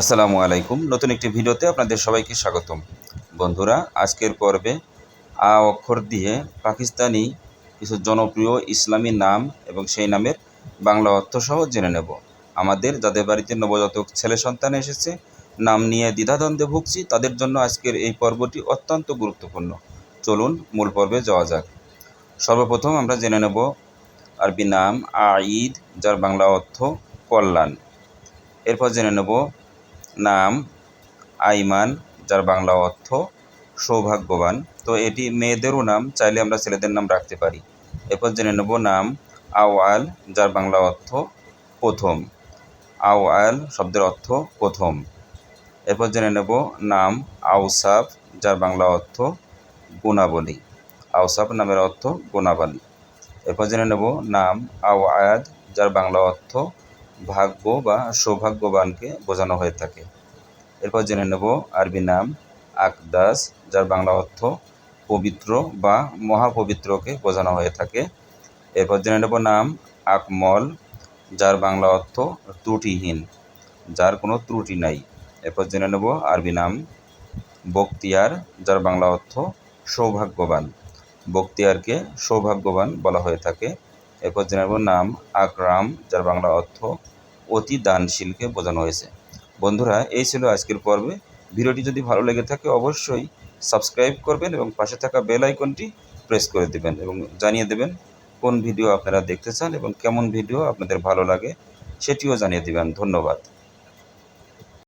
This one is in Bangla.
আসসালামু আলাইকুম। নতুন একটি ভিডিওতে আপনাদের সবাইকে স্বাগতম। বন্ধুরা, আজকের পর্বে আ অক্ষর দিয়ে পাকিস্তানি কিছু জনপ্রিয় ইসলামী নাম এবং সেই নামের বাংলা অর্থসহ জেনে নেব। আমাদের যাদের বাড়িতে নবজাতক ছেলে সন্তান এসেছে, নাম নিয়ে দ্বিধাদ্বন্দ্বে ভুগছি, তাদের জন্য আজকের এই পর্বটি অত্যন্ত গুরুত্বপূর্ণ। চলুন মূল পর্বে যাওয়া যাক। সর্বপ্রথম আমরা জেনে নেব আরবি নাম আঈদ, যার বাংলা অর্থ কল্যাণ। এরপর জেনে নেব নাম আইমান, যার বাংলা অর্থ সৌভাগ্যবান। তো এটি মেয়েদেরও নাম, চাইলে আমরা ছেলেদের নাম রাখতে পারি। এরপর জেনে নেব নাম আওয়াল, যার বাংলা অর্থ প্রথম। আওয়াল শব্দের অর্থ প্রথম। এরপর জেনে নেব নাম আউসাফ যার বাংলা অর্থ গুণাবলী। আউসাফ নামের অর্থ গুণাবলী। এরপর জেনে নেব নাম আওয়াদ, যার বাংলা অর্থ ভাগ্য বা সৌভাগ্যবানকে বোঝানো হয়ে থাকে। এরপর জেনে নেব আরবি নাম আকদাস, যার বাংলা অর্থ পবিত্র বা মহাপবিত্রকে বোঝানো হয়ে থাকে। এরপর জেনে নেব নাম আকমল, যার বাংলা অর্থ ত্রুটিহীন, যার কোনো ত্রুটি নাই। এরপর জেনে নেব আরবি নাম বক্তিয়ার যার বাংলা অর্থ সৌভাগ্যবান বক্তিয়ারকে সৌভাগ্যবান বলা হয়ে থাকে। এরপর জেনে নেব নাম আকরাম, যার বাংলা অর্থ অতি দানশীলকে বোঝানো হয়েছে। বন্ধুরা, এই ছিল আজকের পর্বে। ভিডিওটি যদি ভালো লেগে থাকে, অবশ্যই সাবস্ক্রাইব করবেন এবং পাশে থাকা বেল আইকনটি প্রেস করে দেবেন এবং জানিয়ে দেবেন কোন ভিডিও আপনারা দেখতে চান এবং কেমন ভিডিও আপনাদের ভালো লাগে, সেটিও জানিয়ে দেবেন। ধন্যবাদ।